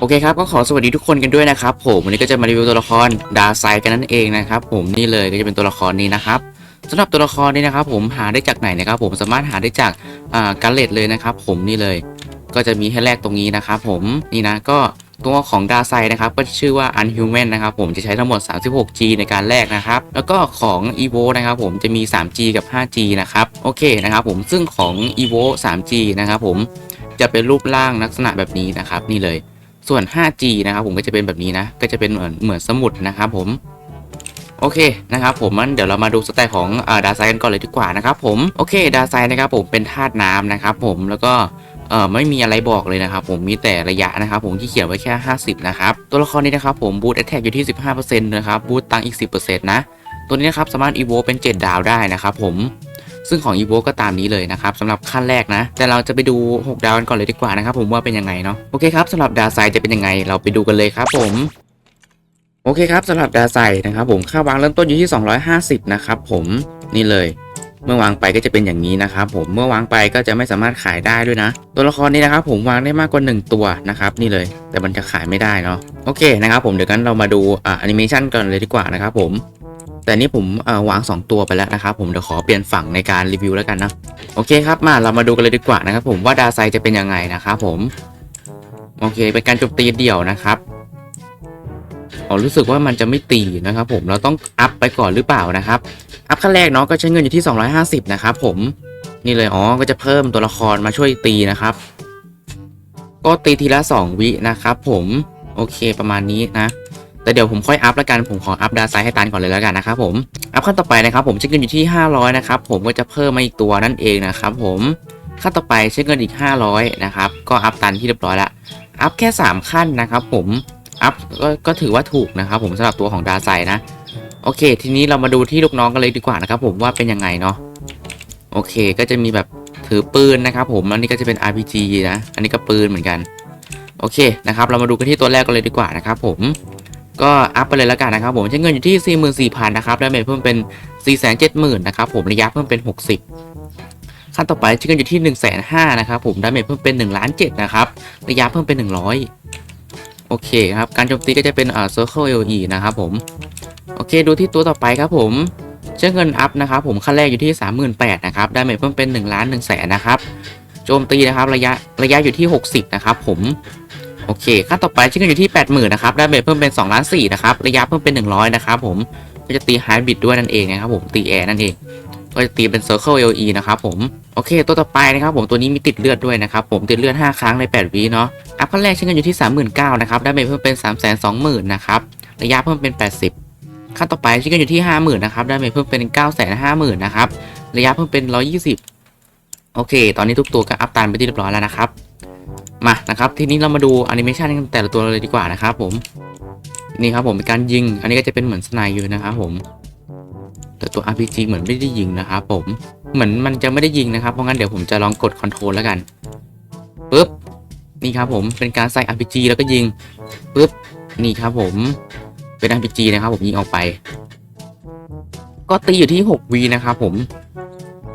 โอเคครับก็ขอสวัสดีทุกคนกันด้วยนะครับผมวันนี้ก็จะมารีวิวตัวละครดาไซกันนั่นเองนะครับผมนี่เลยก็จะเป็นตัวละครนี้นะครับสำหรับตัวละครนี้นะครับผมหาได้จากไหนนะครับผมสามารถหาได้จากการเลตเลยนะครับผมนี่เลย ก็จะมีให้แลกตรงนี้นะครับผมนี่นะก็ตัวของดาไซนะครับก็ชื่อว่า Unhuman นะครับผมจะใช้ทั้งหมด 36G ในการแลกนะครับแล้วก็ของ EVO นะครับผมจะมี 3G กับ 5G นะครับโอเคนะครับผมซึ่งของ EVO 3G นะครับผมจะเป็นรูปร่างลักษณะแบบนี้นะครับนี่เลย ส่วน 5G นะครับผมก็จะเป็นแบบนี้นะ ก็จะเป็นเหมือนเหมือนสมุดนะครับผม โอเคนะครับผมมันเดี๋ยวเรามาดูสไตล์ของดาไซกันก่อนเลยดีกว่านะครับผมโอเคดาไซนะครับผมเป็นธาตุน้ำนะครับผมแล้วก็เอ่อไม่มีอะไรบอกเลยนะครับผมมีแต่ระยะนะครับผมที่เขียนไว้แค่ 50 นะครับ ตัวละครนี้นะครับผมบูตแอตแทกอยู่ที่ 15%นะครับบูตตังอีก 10%นะ ตัวนี้นะครับสามารถอีโวเป็น 7 ดาวได้นะครับผม ซึ่งของ e v o ก็ตามนี้เลยนะครับสำหรับขั้นแรกนะ แต่เราจะไปดู 6 ดาวกันก่อนเลยดีกว่านะครับผมว่าเป็นยังไงเนาะโอเคครับสำหรับดาไซจะเป็นยังไงเราไปดูกันเลยครับผมโอเคครับสำหรับดาไซนะครับผมค่าวางเริ่มต้นอยู่ที่ 250 นะครับผมนี่เลย เมื่อวางไปก็จะเป็นอย่างนี้นะครับผมเมื่อวางไปก็จะไม่สามารถขายได้ด้วยนะ ตัวละครนี้นะครับผมวางได้มากกว่า 1 ตัวนะครับนี่เลย แต่มันจะขายไม่ได้เนาะโอเคนะครับผมเดี๋ยวกันเรามาดูอ่าแอนิเมชันกันเลยดีกว่านะครับผม แต่นี่ผมเอ่อวาง 2 ตัวไปแล้วนะครับผมเดี๋ยวขอเปลี่ยนฝั่งในการรีวิวแล้วกันนะโอเคครับมาเรามาดูกันเลยดีกว่านะครับผมว่าดาไซจะเป็นยังไงนะครับผมโอเคเป็นการโจมตีเดี่ยวนะครับอ๋อรู้สึกว่ามันจะไม่ตีนะครับผมเราต้องอัพไปก่อนหรือเปล่านะครับอัพขั้นแรกเนาะก็ใช้เงินอยู่ที่ 250 นะครับผมนี่เลยอ๋อก็จะเพิ่มตัวละครมาช่วยตีนะครับ ก็ตีทีละ 2 วินะครับผมโอเคประมาณนี้นะ แต่เดี๋ยวผมค่อยอัพแล้วกันผมขออัพดาไซให้ตันก่อนเลยแล้วกันนะครับผมอัพขั้นต่อไปนะครับผมใช้เงินอยู่ที่ 500นะครับผมก็จะเพิ่มมาอีกตัวนั่นเองนะครับผมขั้นต่อไปใช้เงินอีก 500นะครับก็อัพตันที่เรียบร้อยละอัพแค่ 3 ขั้นนะครับผมอัพก็ก็ถือว่าถูกนะครับผมสำหรับตัวของดาไซนะโอเค ทีนี้เรามาดูที่ลูกน้องกันเลยดีกว่านะครับผมว่าเป็นยังไงเนาะโอเคก็จะมีแบบถือปืนนะครับผมอันนี้ก็จะเป็น RPG นะ อันนี้ก็ปืนเหมือนกัน โอเคนะครับ เรามาดูกันที่ตัวแรกกันเลยดีกว่านะครับผม ก็อัพไปเลยแล้วกันนะครับผมใช้เงินอยู่ที่ 44,000นะครับแล้วเมจเพิ่มเป็น 470,000นะครับผมระยะเพิ่มเป็น 60 ขั้นต่อไปใช้เงินอยู่ที่ 150,000นะครับผมดาเมจเพิ่มเป็น1ล้าน7นะครับระยะเพิ่มเป็น 100 โอเคครับการโจมตีก็จะเป็นอ่า Circle AOE นะครับผมโอเคดูที่ตัวต่อไปครับผมใช้เงินอัพนะครับผมขั้นแรกอยู่ที่ 38,000นะครับดาเมจเพิ่มเป็น1ล้าน1แสนนะครับโจมตีนะครับระยะระยะอยู่ที่ 60 นะครับผม โอเค ค่าต่อไปชิ้นกันอยู่ที่ 80,000นะครับได้เบสเพิ่มเป็น2ล้าน4นะครับ ระยะเพิ่มเป็น 100 นะครับผม ก็จะตีไฮบริดด้วยนั่นเองนะครับผม ตีแอร์นั่นเอง ก็จะตีเป็น Circle LE นะครับผม โอเค ตัวต่อไปนะครับผม ตัวนี้มีติดเลือดด้วยนะครับผม ติดเลือด 5 ครั้งใน 8วิเนาะ อัพขั้นแรกชิ้นกันอยู่ที่ 39,000นะครับ ได้เบสเพิ่มเป็น 320,000นะครับ ระยะเพิ่มเป็น 80ขั้นต่อไปชิ้นกันอยู่ที่ 50,000นะครับ ได้เบเพิ่มเป็น 950,000นะครับ ระยะเพิ่มเป็น 120 โอเค ตอนนี้ทุกตัวก็อัพตันไปที่เรียบร้อยแล้วนะครับ มานะครับทีนี้เรามาดูแอนิเมชันแต่ละตัวเลยดีกว่านะครับผมนี่ครับผมเป็นการยิง อันนี้ก็จะเป็นเหมือนสไนอยู่นะครับผมแต่ตัว RPG เหมือนไม่ได้ยิงนะครับผมเหมือนมันจะไม่ได้ยิงนะครับเพราะงั้นเดี๋ยวผมจะลองกดคอนโทรลแล้วกันปึ๊บนี่ครับผมเป็นการใส่ RPG แล้วก็ยิงปึ๊บนี่ครับผมเป็น RPG นะครับผมยิงออกไป ก็ตีอยู่ที่6วีนะครับผม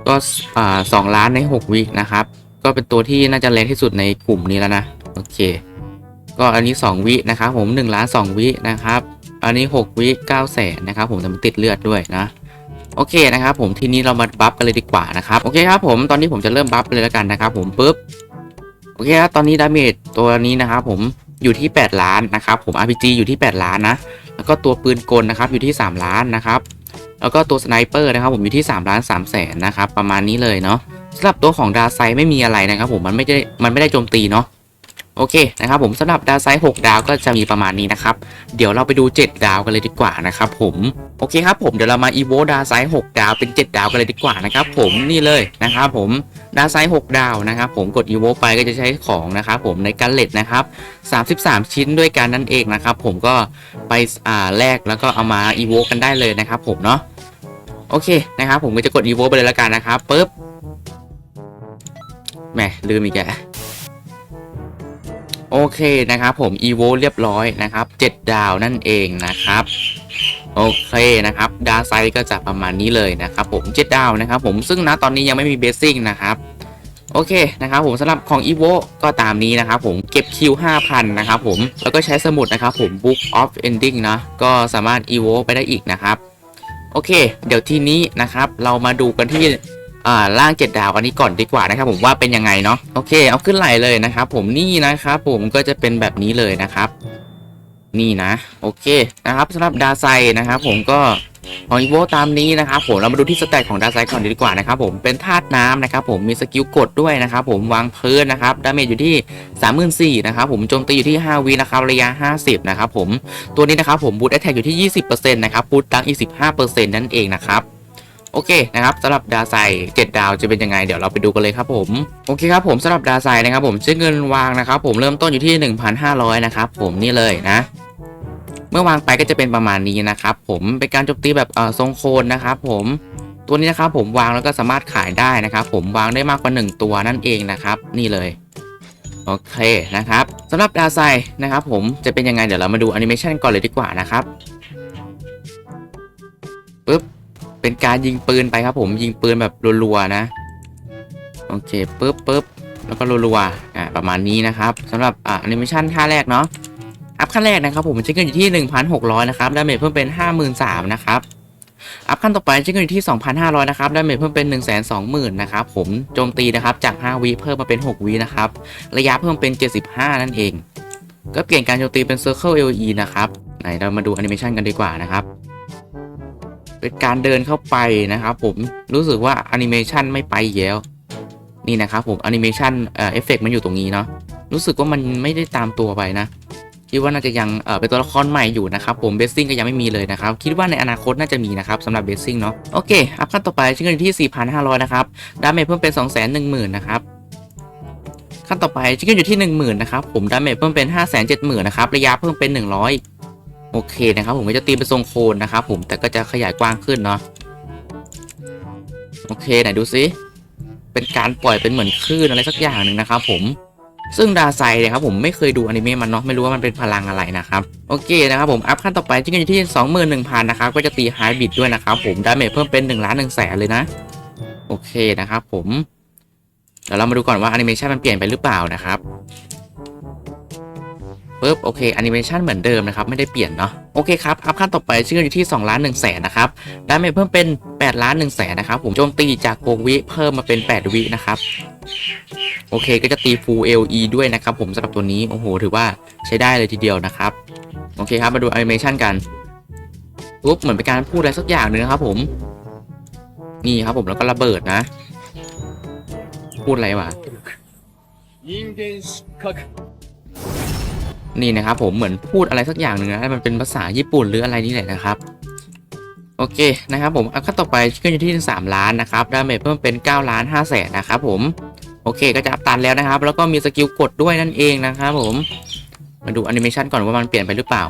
ก็อ่าสองล้านใน6วินะครับ ก็เป็นตัวที่น่าจะแรงที่สุดในกลุ่มนี้แล้วนะ โอเค ก็อันนี้ 2 วินะครับผม1ล้าน2วินะครับ อันนี้ 6 วิ9แสนนะครับผมแต่มันติดเลือดด้วยนะ โอเคนะครับผมทีนี้เรามาบัฟกันเลยดีกว่านะครับ โอเคครับผมตอนนี้ผมจะเริ่มบัฟเลยแล้วกันนะครับผมปุ๊บ โอเคครับตอนนี้ดาเมจตัวนี้นะครับผมอยู่ที่ 8 ล้านนะครับผม RPG อยู่ที่ 8 ล้านนะ แล้วก็ตัวปืนกลนะครับอยู่ที่ 3 ล้านนะครับ แล้วก็ตัวสไนเปอร์นะครับผมอยู่ที่3ล้าน3แสนนะครับประมาณนี้เลยเนาะ สำหรับตัวของดาไซไม่มีอะไรนะครับผมมันไม่ได้มันไม่ได้โจมตีเนาะโอเคนะครับผมสำหรับดาไซ6ดาวก็จะมีประมาณนี้นะครับ เดี๋ยวเราไปดู 7 ดาวกันเลยดีกว่านะครับผมโอเคครับผมเดี๋ยวเรามาอีโวดาไซ6ดาวเป็น 7 ดาวกันเลยดีกว่านะครับผมนี่เลยนะครับผมดาไซ6ดาวนะครับผมกดอีโวไปก็จะใช้ของนะครับผมในการเลตนะครับ33 ชิ้นด้วยกันนั่นเองนะครับผมก็ไปอ่าแลกแล้วก็เอามาอีโวกันได้เลยนะครับผมเนาะโอเคนะครับผมก็จะกดอีโวไปเลยแล้วกันนะครับปึ๊บ แหมลืมอีกแกโอเคนะครับผม e v o เรียบร้อยนะครับ 7 ดาวนั่นเองนะครับโอเคนะครับดาไซก็จะประมาณนี้เลยนะครับผม7ดาวนะครับผมซึ่งณตอนนี้ยังไม่มีเบสซิ่งนะครับโอเคนะครับผมสำหรับของ e v o ก็ตามนี้นะครับผมเก็บคิว5,000นะครับผมแล้วก็ใช้สมุดนะครับผม Book of Ending นะก็สามารถ e v o ไปได้อีกนะครับโอเค เดี๋ยวทีนี้นะครับเรามาดูกันที่ อ่าล่าง7ดดาวอันนี้ก่อนดีกว่านะครับผมว่าเป็นยังไงเนาะโอเค เอาขึ้นไหลเลยนะครับผมนี่นะครับผมก็จะเป็นแบบนี้เลยนะครับ นี่นะ โอเคนะครับสำหรับดาไซนะครับผมก็ของอีโวตามนี้นะครับผมเรามาดูที่สแตทของดาไซก่อนดีกว่านะครับผมเป็นธาตุน้ำนะครับผมมีสกิลกดด้วยนะครับผมวางพื้นนะครับดาเมจอยู่ที่ 34,000นะครับผมโจมตีอยู่ที่ 5 วินะครับระยะ 50 นะครับผมตัวนี้นะครับผมบูทแอตแทกอยู่ที่ 20%นะครับบูทดังอีก 15%นั่นเองนะครับ โอเคนะครับสำหรับดาไซ7ดาวจะเป็นยังไงเดี๋ยวเราไปดูกันเลยครับผมโอเคครับผมสำหรับดาไซนะครับผมใช้เงินวางนะครับผมเริ่มต้นอยู่ที่ 1,500นะครับผมนี่เลยนะ เมื่อวางไปก็จะเป็นประมาณนี้นะครับผมเป็นการโจมตีแบบเอ่อทรงโคนนะครับผมตัวนี้นะครับผมวางแล้วก็สามารถขายได้นะครับผมวางได้มากกว่า 1 ตัวนั่นเองนะครับ นี่เลยโอเคนะครับสำหรับดาไซนะครับผมจะเป็นยังไงเดี๋ยวเรามาดูแอนิเมชันก่อนเลยดีกว่านะครับ เป็นการยิงปืนไปครับ ผมยิงปืนแบบรัวๆนะ โอเคปึ๊บปึ๊บแล้วก็รัวๆอ่าประมาณนี้นะครับสำหรับอ่าแอนิเมชันท่าแรกเนาะอัพขั้นแรกนะครับ ผมใช้เงินอยู่ที่ 1,600 นะครับดาเมจเพิ่มเป็น 53,000นะครับอัพขั้นต่อไปใช้เงินอยู่ที่ 2,500 นะครับดาเมจเพิ่มเป็น 120,000 นะครับผมโจมตีนะครับจาก 5วิเพิ่มมาเป็น 6วินะครับระยะเพิ่มเป็น 75 นั่นเอง ก็เปลี่ยนการโจมตีเป็น Circle LE นะครับไหนเรามาดูแอนิเมชันกันดีกว่านะครับ เป็นการเดินเข้าไปนะครับผมรู้สึกว่าแอนิเมชันไม่ไปแล้วนี่นะครับผมแอนิเมชันเอ่อเอฟเฟกมันอยู่ตรงนี้เนาะรู้สึกว่ามันไม่ได้ตามตัวไปนะคิดว่าน่าจะยังเป็นตัวละครใหม่อยู่นะครับผมเบสซิ่งก็ยังไม่มีเลยนะครับ คิดว่าในอนาคตน่าจะมีนะครับสำหรับเบสซิ่งเนาะโอเค อัพขั้นต่อไปใช้เงินอยู่ที่ 4,500 นะครับ ดาเมจเพิ่มเป็น 210,000 นะครับ ขั้นต่อไปใช้เงินอยู่ที่ 10,000 นะครับผมดาเมจเพิ่มเป็น 570,000 นะครับ ระยะเพิ่มเป็น 100 โอเคนะครับผมก็จะตีเป็นทรงโคนนะครับผมแต่ก็จะขยายกว้างขึ้นเนาะโอเคไหนดูซิเป็นการปล่อยเป็นเหมือนคลื่นอะไรสักอย่างหนึ่งนะครับผมซึ่งดาไซเนี่ยครับผมไม่เคยดูอนิเมะมันเนาะไม่รู้ว่ามันเป็นพลังอะไรนะครับโอเคนะครับผมอัพขั้นต่อไปที่กันอยู่ที่21,000นะครับก็จะตีไฮบิดด้วยนะครับผมดาเมจเพิ่มเป็น1ล้าน1แสนเลยนะโอเคนะครับผมเดี๋ยวเรามาดูก่อนว่าแอนิเมชันมันเปลี่ยนไปหรือเปล่านะครับ ปุ๊บโอเคแอนิเมชันเหมือนเดิมนะครับไม่ได้เปลี่ยนเนาะโอเคครับอัพขั้นต่อไปชื่ออยู่ที่2ล้านหนึ่งแสนนะครับดาเมจเพิ่มเป็น8ล้านหนึ่งแสนนะครับผมโจมตีจากโกวิเพิ่มมาเป็น 8 วินะครับโอเคก็จะตีฟูลเอลีด้วยนะครับผมสำหรับตัวนี้โอ้โหถือว่าใช้ได้เลยทีเดียวนะครับโอเคครับมาดูแอนิเมชันกันปุ๊บเหมือนเป็นการพูดอะไรสักอย่างหนึ่งนะครับผมนี่ครับผมแล้วก็ระเบิดนะ พูดอะไรวะ นี่นะครับผมเหมือนพูดอะไรสักอย่างหนึ่งนะมันเป็นภาษาญี่ปุ่นหรืออะไรนี่แหละนะครับ โอเคนะครับผมอันขั้นต่อไปก็อยู่ที่ 3 ล้านนะครับดาเมจเพิ่มเป็น9ล้าน5แสนนะครับผมโอเคก็จะอัพตันแล้วนะครับ แล้วก็มีสกิลกดด้วยนั่นเองนะครับผมมาดูแอนิเมชันก่อนว่ามันเปลี่ยนไปหรือเปล่า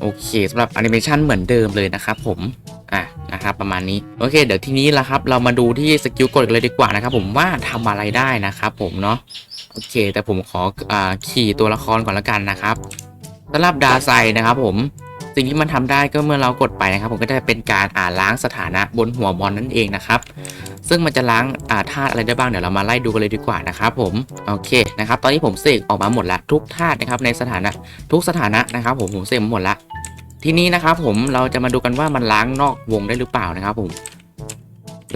โอเคสำหรับแอนิเมชันเหมือนเดิมเลยนะครับผมอะนะครับประมาณนี้โอเค เดี๋ยวทีนี้ละครับ เรามาดูที่สกิลกดเลยดีกว่านะครับผมว่าทำอะไรได้นะครับผมเนาะ โอเค แต่ผมขออ่าขี่ตัวละครก่อนละกันนะครับสำหรับดาไซนะครับผมสิ่งที่มันทำได้ก็เมื่อเรากดไปนะครับ ผมก็จะเป็นการอ่าล้างสถานะบนหัวบอลนั่นเองนะครับ ซึ่งมันจะล้างอ่าธาตุอะไรได้บ้างเดี๋ยวเรามาไล่ดูกันเลยดีกว่านะครับผมโอเคนะครับตอนนี้ผมเสกออกมาหมดละทุกธาตุนะครับในสถานะทุกสถานะนะครับ ผมผมเสกมาหมดละทีนี้นะครับผมเราจะมาดูกันว่ามันล้างนอกวงได้หรือเปล่านะครับ ผม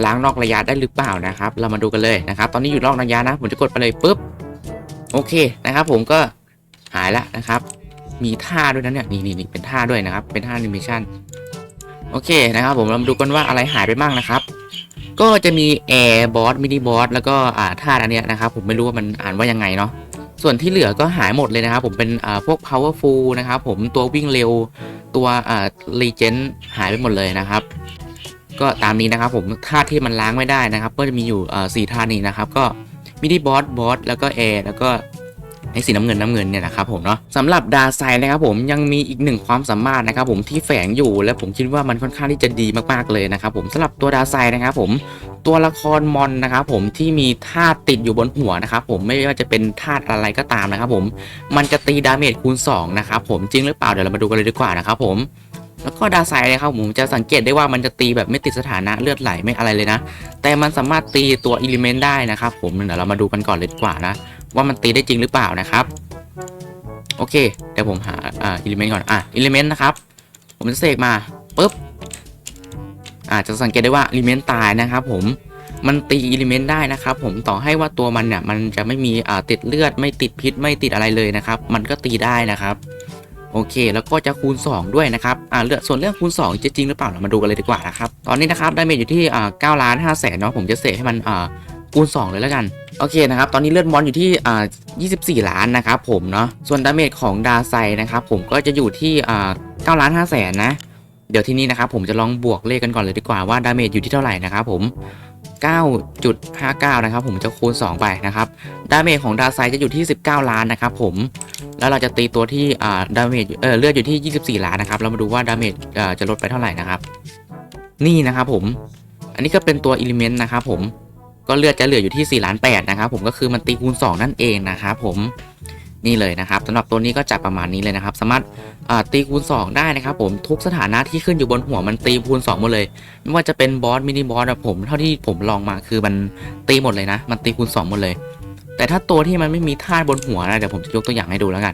ล้างนอกระยะได้หรือเปล่านะครับ เรามาดูกันเลยนะครับ ตอนนี้อยู่นอกระยะนะ ผมจะกดไปเลยปุ๊บ โอเคนะครับ ผมก็หายละนะครับ มีท่าด้วยนะเนี่ยนี่นี่เป็นท่าด้วยนะครับ เป็นท่าแอนิเมชันโอเคนะครับ ผมเรามาดูกันว่าอะไรหายไปบ้างนะครับ ก็จะมีแอร์บอสมินิบอสแล้วก็อ่าธาอันเนี้ยนะครับ ผมไม่รู้ว่ามันอ่านว่ายังไงเนาะส่วนที่เหลือก็หายหมดเลยนะครับ ผมเป็นอ่าพวก powerful นะครับ ผมตัววิ่งเร็วตัวอ่า legend หายไปหมดเลยนะครับ ก็ตามนี้นะครับ ผมธาที่มันล้างไม่ได้นะครับ ก็จะมีอยู่อ่าสี่ธานี้นะครับ ก็ มินิบอสบอสแล้วก็แอร์แล้วก็ไอ้สีน้ำเงินน้ำเงินเนี่ยนะครับผมเนาะสำหรับดาไซนะครับผมยังมีอีกหนึ่งความสามารถนะครับผมที่แฝงอยู่และผมคิดว่ามันค่อนข้างที่จะดีมากๆเลยนะครับผมสำหรับตัวดาไซนะครับผมตัวละครมอนนะครับผมที่มีธาตุติดอยู่บนหัวนะครับผมไม่ว่าจะเป็นธาตุอะไรก็ตามนะครับผมมันจะตีดาเมจคูณ2นะครับผมจริงหรือเปล่าเดี๋ยวเรามาดูกันเลยดีกว่านะครับผม แล้วก็ดาไซด์นะครับผมจะสังเกตได้ว่ามันจะตีแบบไม่ติดสถานะเลือดไหลไม่อะไรเลยนะ แต่มันสามารถตีตัวอิเลเมนต์ได้นะครับผมเดี๋ยวเรามาดูกันก่อนเลยดีกว่านะ ว่ามันตีได้จริงหรือเปล่านะครับ โอเคเดี๋ยวผมหาอ่าอิเลเมนต์ก่อนอะอิเลเมนต์นะครับผมจะเสกมาปุ๊บอาจจะสังเกตได้ว่าอิเลเมนต์ตายนะครับผมมันตีอิเลเมนต์ได้นะครับผมต่อให้ว่าตัวมันเนี่ยมันจะไม่มีอ่าติดเลือดไม่ติดพิษไม่ติดอะไรเลยนะครับ มันก็ตีได้นะครับ โอเค แล้วก็จะคูณ 2 ด้วยนะครับอ่าเลือกส่วนเรื่องคูณ 2 จะจริงหรือเปล่าเรามาดูกันเลยดีกว่านะครับตอนนี้นะครับได้เมจอยู่ที่อ่า9ล้าน5แสนเนาะผมจะเสกให้มันอ่าคูณ 2 เลยแล้วกันโอเคนะครับ ตอนนี้เลือดมอนอยู่ที่อ่า24 ล้านนะครับผมเนาะ ส่วนดาเมจของดาไซนะครับผมก็จะอยู่ที่อ่า9ล้าน5แสนนะ เดี๋ยวที่นี้นะครับผมจะลองบวกเลขกันก่อนเลยดีกว่าว่าดาเมจอยู่ที่เท่าไหร่นะครับผม 9.59 นะครับผมจะคูณ 2 ไปนะครับดาเมจของดาไซจะอยู่ที่ 19 ล้านนะครับผมแล้วเราจะตีตัวที่อ่าดาเมจเออเลือดอยู่ที่ 24 ล้านนะครับเรามาดูว่าดาเมจเอ่อจะลดไปเท่าไหร่นะครับ นี่นะครับผม อันนี้ก็เป็นตัวอิเลเมนต์นะครับผมก็เลือดจะเหลืออยู่ที่4ล้าน8นะครับผมก็คือมันตีคูณ 2 นั่นเองนะครับผม นี่เลยนะครับสำหรับตัวนี้ก็จะประมาณนี้เลยนะครับ สามารถตีคูณ 2 ได้นะครับ ผมทุกสถานะที่ขึ้นอยู่บนหัวมันตีคูณ2หมดเลย ไม่ว่าจะเป็นบอสมินิบอสอะผมเท่าที่ผมลองมาคือมันตีหมดเลยนะ มันตีคูณ 2 หมดเลย แต่ถ้าตัวที่มันไม่มีธาตุบนหัวนะเดี๋ยวผมจะยกตัวอย่างให้ดูแล้วกัน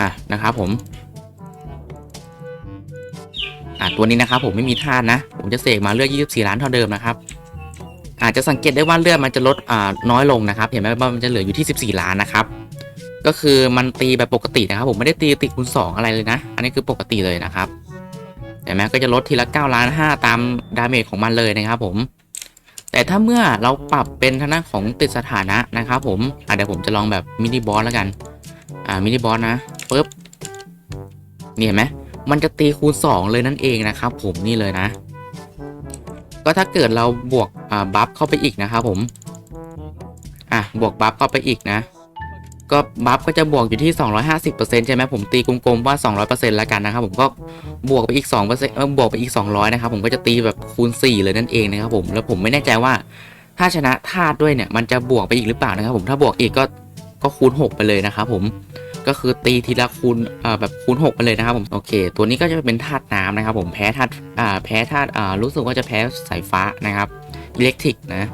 อะนะครับผมอะตัวนี้นะครับผมไม่มีธาตุนะ ผมจะเสกมาเลือด24 ล้านเท่าเดิมนะครับ อาจจะสังเกตได้ว่าเลือดมันจะลดอ่าน้อยลงนะครับ เห็นไหมว่ามันจะเหลืออยู่ที่ 14 ล้านนะครับ ก็คือมันตีแบบปกตินะครับ ผมไม่ได้ตีติดคูณ2อะไรเลยนะ อันนี้คือปกติเลยนะครับ เห็นไหมก็จะลดทีละ9ล้าน5ตามดาเมจของมันเลยนะครับ ผม แต่ถ้าเมื่อเราปรับเป็นทางด้านของติดสถานะนะครับผมอะเดี๋ยวผมจะลองแบบมินิบอสแล้วกัน อ่ามินิบอสนะปึ๊บนี่เห็นไหมมันจะตีคูณ 2 เลยนั่นเองนะครับ ผมนี่เลยนะ ก็ถ้าเกิดเราบวกอ่าบัฟเข้าไปอีกนะครับผม อะบวกบัฟเข้าไปอีกนะ ก็บัฟก็จะบวกอยู่ที่ 250%ใช่ไหมผมตีกลมๆว่า 200%แล้วกันนะครับผมก็บวกไปอีก2%เออบวกไปอีก 200 นะครับผมก็จะตีแบบคูณ 4 เลยนั่นเองนะครับผมแล้วผมไม่แน่ใจว่าถ้าชนะธาตุด้วยเนี่ยมันจะบวกไปอีกหรือเปล่านะครับผมถ้าบวกอีกก็ก็คูณ 6 ไปเลยนะครับผม ก็คือตีทีละคูณอ่าแบบคูณ6ไปเลยนะครับผมโอเค ตัวนี้ก็จะเป็นธาตุน้ำนะครับผมแพ้ธาตุอ่าแพ้ธาตุอ่ารู้สึกว่าจะแพ้สายฟ้านะครับอิเล็กทริกนะ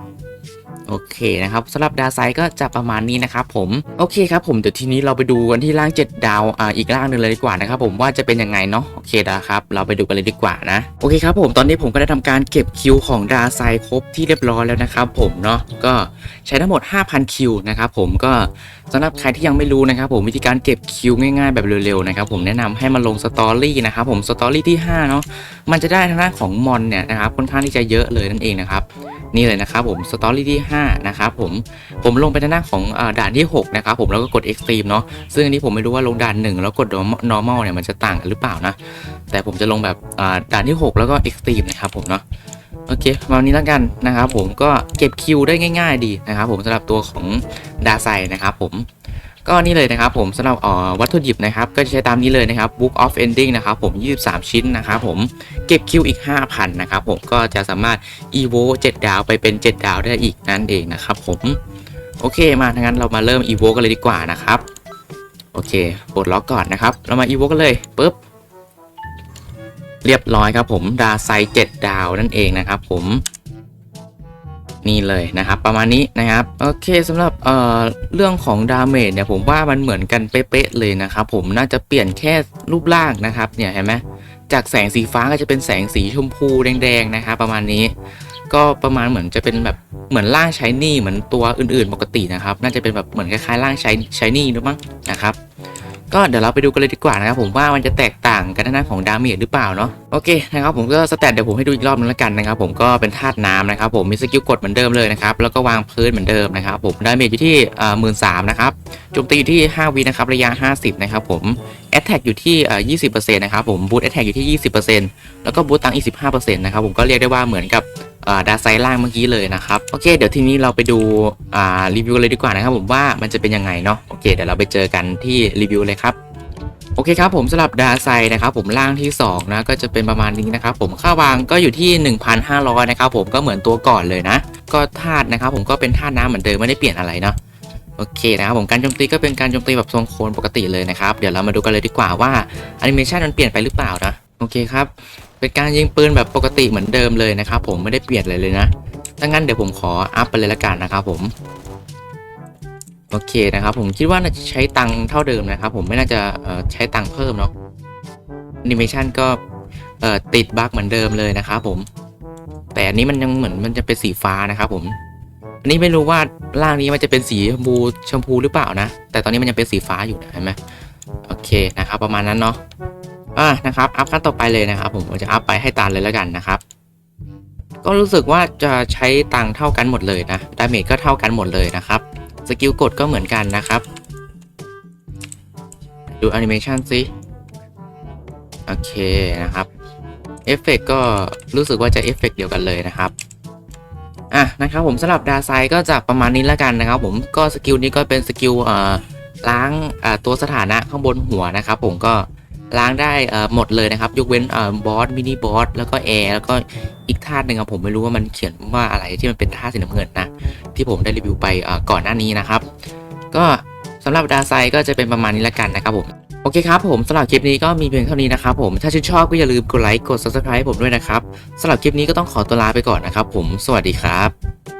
โอเคนะครับสำหรับดาวไซด์ก็จะประมาณนี้นะครับผมโอเคครับผมเดี๋ยวทีนี้เราไปดูกันที่ร่าง 7 ดาวอ่าอีกร่างหนึ่งเลยดีกว่านะครับผมว่าจะเป็นยังไงเนาะโอเคนะครับเราไปดูกันเลยดีกว่านะโอเคครับผมตอนนี้ผมก็ได้ทำการเก็บคิวของดาวไซด์ครบที่เรียบร้อยแล้วนะครับผมเนาะก็ใช้ทั้งหมด 5,000 คิวนะครับผมก็สำหรับใครที่ยังไม่รู้นะครับผมวิธีการเก็บคิวง่ายๆแบบเร็วๆนะครับผมแนะนำให้มาลงสตอรี่นะครับผมสตอรี่ที่5เนาะมันจะได้ทางด้านของมอนเนี่ยนะครับค่อนข้างที่จะเยอะเลยนั่นเองนะครับ นี่เลยนะครับผมสตอรี่ที่5นะครับผมผมลงไปในหน้าของอด่านที่6นะครับผมแล้วก็กด Extreme เนาะซึ่งอันนี้ผมไม่รู้ว่าลงด่าน 1 แล้วกด normal เนี่ยมันจะต่างกันหรือเปล่านะ แต่ผมจะลงแบบด่านที่ 6 แล้วก็ Extreme นะครับผมเนาะโอเคมาวันนี้แล้วกันนะครับผมก็เก็บคิวได้ง่าย ๆ ดีนะครับผมสำหรับตัวของดาไซนะครับผม ก็นี่เลยนะครับผมสำหรับวัตถุดิบนะครับก็จะใช้ตามนี้เลยนะครับ Book of Ending นะครับผม 23 ชิ้นนะครับผมเก็บคิวอีก 5,000 นะครับผมก็จะสามารถ evo 7 ดาวไปเป็น 7 ดาวได้อีกนั่นเองนะครับผมโอเคมาทั้งนั้นเรามาเริ่ม evo กันเลยดีกว่านะครับโอเคปลดล็อกก่อนนะครับ เรามา evo กันเลยปุ๊บเรียบร้อยครับผมดาไซ7ดาวนั่นเองนะครับผม นี่เลยนะครับ ประมาณนี้นะครับโอเคสำหรับเอ่อเรื่องของดาเมจเนี่ยผมว่ามันเหมือนกันเป๊ะๆเลยนะครับผมน่าจะเปลี่ยนแค่รูปร่างนะครับเนี่ยเห็นไหมจากแสงสีฟ้าก็จะเป็นแสงสีชมพูแดงๆนะครับประมาณนี้ก็ประมาณเหมือนจะเป็นแบบเหมือนร่างชายนี่เหมือนตัวอื่นๆ ปกตินะครับ น่าจะเป็นแบบเหมือนคล้ายๆร่างชายชายนี่หรือมั้งนะครับ ก็เดี๋ยวเราไปดูกันเลยดีกว่านะครับผมว่ามันจะแตกต่างกันทางด้านของดาเมจหรือเปล่าเนาะโอเคนะครับผมก็สแตทเดี๋ยวผมให้ดูอีกรอบนึงแล้วกันนะครับผมก็เป็นธาตุน้ำนะครับผมมีสกิลกดเหมือนเดิมเลยนะครับแล้วก็วางพื้นเหมือนเดิมนะครับผมดาเมจอยู่ที่หมื่นสามนะครับโจมตีอยู่ที่ 5วินะครับระยะ 50นะครับผมแอตแทกอยู่ที่อ่า20%นะครับผมบูทแอตแทกอยู่ที่ 20%แล้วก็บูทตังอีก15%นะครับผมก็เรียกได้ว่าเหมือนกับ อ่าดาไซล่างเมื่อกี้เลยนะครับโอเค เดี๋ยวทีนี้เราไปดูรีวิวเลยดีกว่านะครับผมว่ามันจะเป็นยังไงเนาะโอเคเดี๋ยวเราไปเจอกันที่รีวิวเลยครับโอเคครับผมสำหรับดาไซนะครับผมล่างที่2นะก็จะเป็นประมาณนี้นะครับผมค่าวางก็อยู่ที่ 1,500นะครับผมก็เหมือนตัวก่อนเลยนะ ก็ธาตุนะครับผมก็เป็นธาตุน้ำเหมือนเดิมไม่ได้เปลี่ยนอะไรเนาะโอเคนะครับผมการโจมตีก็เป็นการโจมตีแบบทรงโคนปกติเลยนะครับ เดี๋ยวเรามาดูกันเลยดีกว่าว่าแอนิเมชันมันเปลี่ยนไปหรือเปล่านะโอเคครับ เป็นการยิงปืนแบบปกติเหมือนเดิมเลยนะครับผมไม่ได้เปลี่ยนอะไรเลยนะถ้างั้นเดี๋ยวผมขออัพไปเลยละกันนะครับผมโอเคนะครับผมคิดว่าน่าจะใช้ตังค์เท่าเดิมนะครับผมไม่น่าจะใช้ตังค์เพิ่มเนาะแอนิเมชันก็ติดบั๊กเหมือนเดิมเลยนะครับผม แต่อันนี้มันยังเหมือนมันจะเป็นสีฟ้านะครับผมอันนี้ไม่รู้ว่าร่างนี้มันจะเป็นสีชมพูชมพูหรือเปล่านะ แต่ตอนนี้มันยังเป็นสีฟ้าอยู่นะเห็นไหมโอเคนะครับประมาณนั้นเนาะ อะนะครับอัพขั้นต่อไปเลยนะครับ ผมผมจะอัพไปให้ตาเลยแล้วกันนะครับ ก็รู้สึกว่าจะใช้ตังค์เท่ากันหมดเลยนะดาเมจก็เท่ากันหมดเลยนะครับสกิลกดก็เหมือนกันนะครับ ดูแอนิเมชันสิโอเคนะครับเอฟเฟกก็รู้สึกว่าจะเอฟเฟกเดียวกันเลยนะครับอะนะครับผมสำหรับดาไซก็จะประมาณนี้แล้วกันนะครับ ผมก็สกิลนี้ก็เป็นสกิลเอ่อล้างอ่าตัวสถานะข้างบนหัวนะครับ ผมก็ ล้างได้หมดเลยนะครับ ยกเว้นบอสมินิบอสแล้วก็แอร์แล้วก็อีกธาตุหนึ่งอะผมไม่รู้ว่ามันเขียนว่าอะไรที่มันเป็นธาตุสีน้ำเงินนะ ที่ผมได้รีวิวไปก่อนหน้านี้นะครับ ก็สำหรับดาไซก็จะเป็นประมาณนี้ล้วกันนะครับผมโอเคครับผมสำหรับคลิปนี้ก็มีเพียงเท่านี้นะครับผมถ้าชื่นชอบก็อย่าลืมกดไลค์กด subscribe ให้ผมด้วยนะครับสำหรับคลิปนี้ก็ต้องขอตัวลาไปก่อนนะครับผมสวัสดีครับ